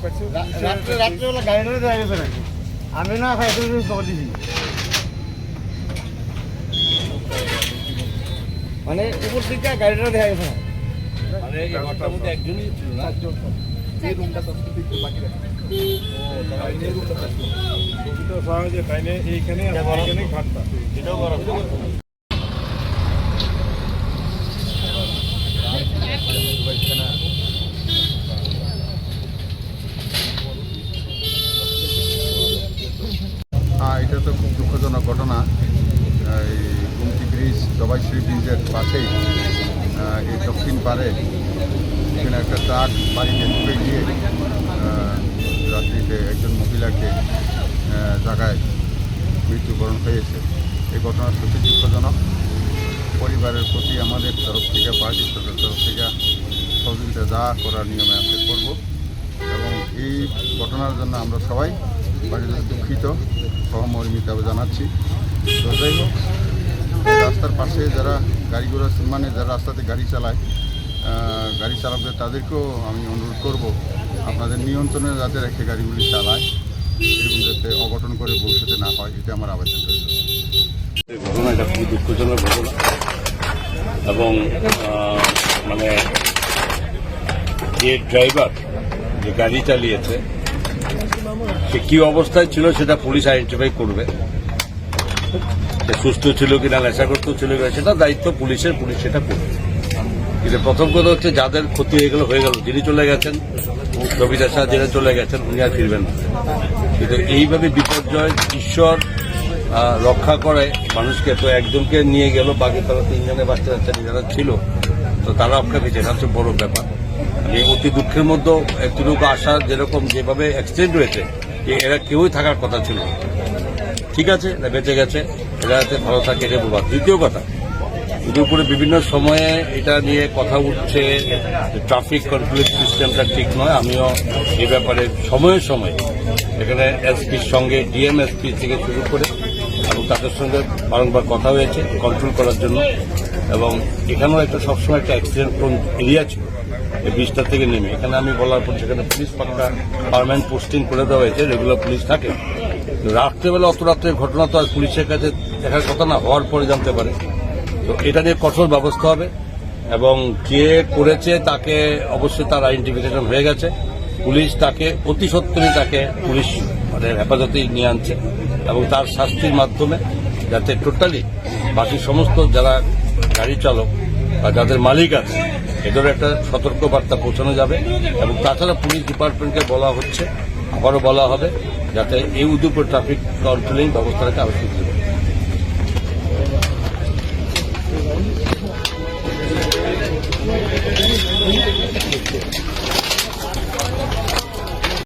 রাত্রে রাত্রেবেলা গাড়িটা দেওয়া গেছে আমি না খাই তুমি খবর দিছি মানে উপর দিকটা গাড়িটা দেখা গেছে মানে এই ঘরটার মধ্যে একজনই ছিল না? এই রুমটা তো একটু বাকি রাখি। ছবিটা পাওয়া যায় তাই না এইখানে এটাও হ্যাঁ এটা তো খুব দুঃখজনক ঘটনা এই গুমতি ব্রিজ দবাইশ্রী ব্রিজের পাশেই এই দক্ষিণ পারে এখানে একটা ট্রাক বাড়িতে ঢুকে গিয়ে রাত্রিতে একজন মহিলাকে জায়গায় মৃত্যুবরণ হয়েছে। এই ঘটনা সত্যি দুঃখজনক। পরিবারের প্রতি আমাদের তরফ থেকে, পার্টি সরকার তরফ থেকে সহযোগিতা যা করার নিয়মে আছে করব। এবং এই ঘটনার জন্য আমরা সবাই বাড়িতে দুঃখিত। সহমর্মিতা জানাচ্ছি। যাই হোক রাস্তার পাশে যারা গাড়ি ঘোড়া মানে যারা রাস্তাতে গাড়ি চালায় গাড়ি চালকদের তাদেরকেও আমি অনুরোধ করব, আপনাদের নিয়ন্ত্রণে যাতে রেখে গাড়িগুলি চালায়, এরকম যাতে অঘটন করে ভবিষ্যতে না হয় এটা আমার আবেদন এই ঘটনা এটা খুবই দুঃখজনক ঘটনা। এবং মানে যে ড্রাইভার যে গাড়ি চালিয়েছে, সে কি অবস্থায় ছিল সেটা পুলিশ আইডেন্টিফাই করবে। সে সুস্থ ছিল কিনা নেশাগ্রস্ত ছিল কিনা সেটা দায়িত্ব পুলিশের, পুলিশ সেটা করবে। কিন্তু প্রথম কথা হচ্ছে যাদের ক্ষতি হয়ে গেল হয়ে গেল, যিনি চলে গেছেন রবিদা শাহ যিনি চলে গেছেন, উনি আর ফিরবেন না। কিন্তু এইভাবে বিপর্যয়, ঈশ্বর রক্ষা করে মানুষকে, তো একজনকে নিয়ে গেল, বাকি তারা তিনজনে বাচ্চা বাচ্চা যারা ছিল, তো তারা রক্ষা পেয়েছে, এটা হচ্ছে বড় ব্যাপার। যে অতি দুঃখের মধ্যে একটুকু আশা যেরকম যেভাবে অ্যাক্সিডেন্ট হয়েছে এরা কেউই থাকার কথা ছিল। ঠিক আছে বেঁচে গেছে? এরা যাতে ভালো থাকে এটা বলবার দ্বিতীয় কথা উপরে বিভিন্ন সময়ে এটা নিয়ে কথা উঠছে ট্রাফিক কন্ট্রোল সিস্টেমটা ঠিক নয়। আমিও এ ব্যাপারে সময়ে সময়ে এখানে এসপির সঙ্গে ডিএমএসপি থেকে শুরু করে এবং তাদের সঙ্গে বারংবার কথা হয়েছে কন্ট্রোল করার জন্য। এবং এখানেও একটা সবসময় একটা অ্যাক্সিডেন্ট প্রোন এরিয়া ছিল, এই ব্রিজটা থেকে নেমে। এখানে আমি বলার পর সেখানে পুলিশ পাক্কা পারমানেন্ট পোস্টিং করে দেওয়া হয়েছে রেগুলার পুলিশ থাকে রাত্রেবেলা অত রাত্রের ঘটনা তো আর পুলিশের কাছে দেখার কথা না, হওয়ার পরে জানতে পারে। তো এটা নিয়ে কঠোর ব্যবস্থা হবে এবং কে করেছে তাকে অবশ্যই তার আইডেন্টিফিকেশন হয়ে গেছে। পুলিশ তাকে অতি সত্তরই তাকে পুলিশ মানে হেফাজতেই নিয়ে আনছে এবং তার শাস্তির মাধ্যমে যাতে টোটালি বাকি সমস্ত যারা গাড়ি চালক বা যাদের মালিক আছে, এদের একটা সতর্ক বার্তা পৌঁছানো যাবে এবং তাছাড়া পুলিশ ডিপার্টমেন্টকে বলা হচ্ছে আবারও বলা হবে যাতে এই উদ্যোগ ট্রাফিক কন্ট্রোলিং ব্যবস্থাটাকে আরও সুদৃঢ়